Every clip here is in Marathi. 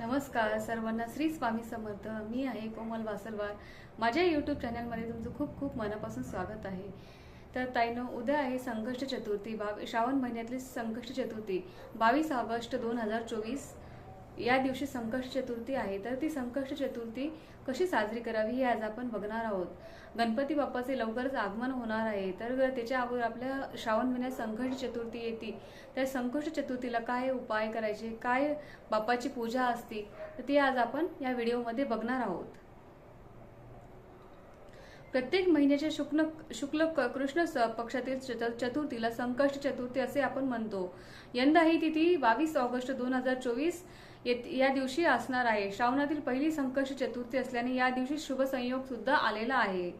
नमस्कार सर्वांना श्री स्वामी समर्थ. मी आहे कोमल वासलवार. माझ्या यूट्यूब चॅनलमध्ये तुमचं खूप खूप मनापासून स्वागत आहे. तर ताईनं उद्या आहे संकष्ट चतुर्थी. बाव श्रावण महिन्यातली संकष्ट चतुर्थी. बावीस ऑगस्ट दोन हजार चोवीस. या दिवशी संकष्ट चतुर्थी आहे तर ती संकष्ट चतुर्थी कशी साजरी करावी हे आज आपण बघणार आहोत. गणपती बाप्पाचे लवकरच आगमन होणार आहे तर त्याच्या अगोदर आपल्या श्रावण महिन्यात संकष्ट चतुर्थी येते. त्या संकष्ट चतुर्थीला काय उपाय करायचे काय बाप्पाची पूजा असते तर ती आज आपण या व्हिडिओमध्ये बघणार आहोत. प्रत्येक महिन्याच्या शुक्ल शुक्ल क- कृष्ण स- पक्षातील चतुर्थीला संकष्ट चतुर्थी असे आपण म्हणतो. यंदा ही तिथी बावीस ऑगस्ट दोन हजार चोवीस या दिवशी असणार आहे. श्रावणातील पहिली संकष्ट चतुर्थी असल्याने या दिवशी शुभ संयोग सुद्धा आलेला आहे.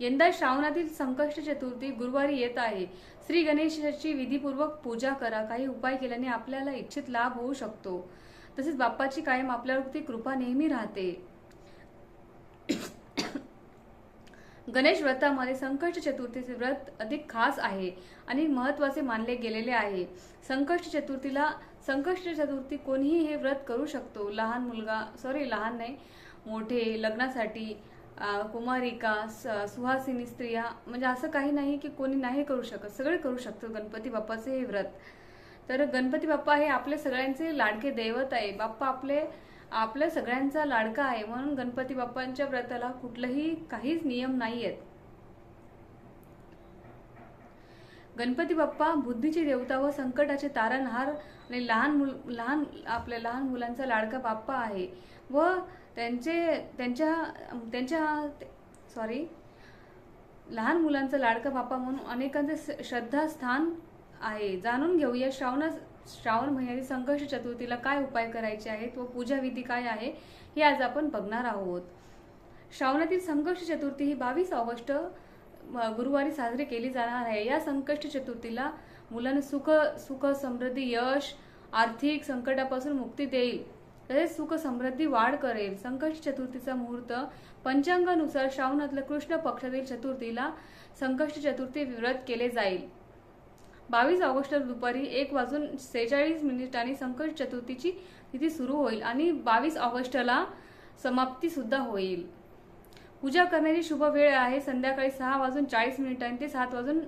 यंदा श्रावणातील संकष्ट चतुर्थी गुरुवारी येत आहे. श्री गणेशाची विधीपूर्वक पूजा करा. काही उपाय केल्याने आपल्याला इच्छित लाभ होऊ शकतो. तसेच बाप्पाची कायम आपल्यावरती कृपा नेहमी राहते. गणेश व्रतामध्ये संकष्ट चतुर्थीचे व्रत अधिक खास आहे आणि महत्त्वाचे मानले गेलेले आहे. संकष्ट चतुर्थीला संकष्ट चतुर्थी कोणीही हे व्रत करू शकतो. लहान मुलगा सॉरी लहान नाही मोठे लग्नासाठी कुमारिका स- सुहासिनी स्त्रिया म्हणजे असं काही नाही की कोणी नाही करू शकत. सगळे करू शकतो गणपती बाप्पाचे हे व्रत. तर गणपती बाप्पा हे आपले सगळ्यांचे लाडके दैवत आहे. बाप्पा आपले आपलं सगळ्यांचा लाडका आहे म्हणून गणपती बाप्पांच्या व्रताला कुठलंही काहीच नियम नाही आहेत गणपती बाप्पा बुद्धीची देवता व संकटाचे तारणहार आणि लहान मुल लहान आपल्या लहान मुलांचा लाडका बाप्पा आहे व त्यांचे त्यांच्या त्यांच्या सॉरी लहान मुलांचा लाडका बाप्पा म्हणून अनेकांचे श्रद्धास्थान आहे. जाणून घेऊया श्रावण श्रावण महिन्यातील संकष्ट चतुर्थीला काय उपाय करायचे आहेत व पूजा विधी काय आहे हे आज आपण बघणार आहोत. श्रावणातील संकष्ट चतुर्थी ही बावीस ऑगस्ट गुरुवारी साजरी केली जाणार आहे. या संकष्ट चतुर्थीला मुलांना सुख सुख समृद्धी यश आर्थिक संकटापासून मुक्ती देईल. तसेच सुख समृद्धी वाढ करेल. संकष्ट चतुर्थीचा मुहूर्त पंचांगानुसार श्रावणातल्या कृष्ण पक्षातील चतुर्थीला संकष्ट चतुर्थी व्रत केले जाईल. बावीस ऑगस्ट दुपारी एक वाजून सेहेचाळीस मिनिटांनी संकट चतुर्थीची तिथी सुरू होईल आणि बावीस ऑगस्टला समाप्ती सुद्धा होईल. पूजा करण्याची शुभ वेळ आहे. संध्याकाळी सहा वाजून चाळीस मिनिटांनी ते सात वाजून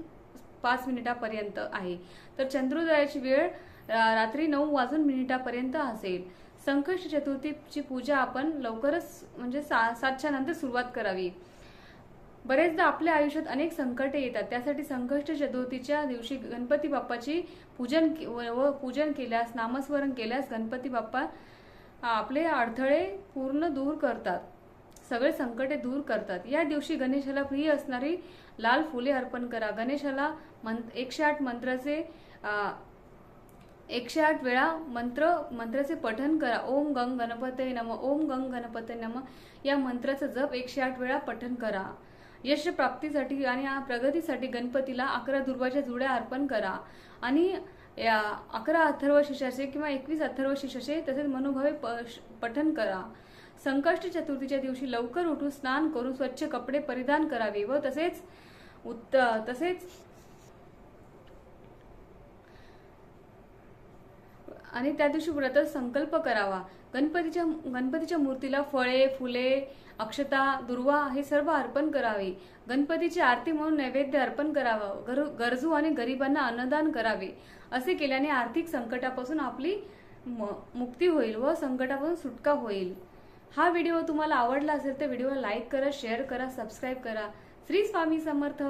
पाच मिनिटापर्यंत आहे. तर चंद्रोदयाची वेळ रा- रात्री नऊ वाजून मिनिटापर्यंत असेल. संकष्ट चतुर्थीची पूजा आपण लवकरच म्हणजे सा सातच्या नंतर सुरुवात करावी. बरेचदा आपल्या आयुष्यात अनेक संकटे येतात. त्यासाठी संकष्ट चतुर्थीच्या दिवशी गणपती बाप्पाची पूजन व व पूजन केल्यास नामस्मरण केल्यास गणपती बाप्पा आपले अडथळे पूर्ण दूर करतात. सगळे संकटे दूर करतात. या दिवशी गणेशाला प्रिय असणारी लाल फुले अर्पण करा. गणेशाला मं एकशे आठ मंत्राचे एकशे आठ वेळा मंत्र मंत्राचे पठन करा. ओम गंग गणपते नम ओम गंग गणपते नम. या मंत्राचं जप एकशे आठ वेळा पठन करा. यश प्राप्तीसाठी आणि प्रगतीसाठी गणपतीला अकरा दुर्वाच्या जुड्या अर्पण करा. आणि या अकरा अथर्व शीर्षाचे किंवा एकवीस अथर्व शीर्षाचे तसेच मनोभावे प- पठन करा. संकष्ट चतुर्थीच्या दिवशी लवकर उठून स्नान करून स्वच्छ कपडे परिधान करावे व तसेच उत्त तसेच आणि त्या दिवशी व्रत संकल्प करावा. गणपतीच्या गणपतीच्या मूर्तीला फळे फुले अक्षता दुर्वा हे सर्व अर्पण करावे. गणपतीची आरती म्हणून नैवेद्य अर्पण करावं. गर- गरजू आणि गरिबांना अन्नदान करावे. असे केल्याने आर्थिक संकटापासून आपली म- मुक्ती होईल व संकटापासून सुटका होईल. हा व्हिडिओ तुम्हाला आवडला असेल तर व्हिडिओला लाईक करा शेअर करा सबस्क्राईब करा. श्री स्वामी समर्थ.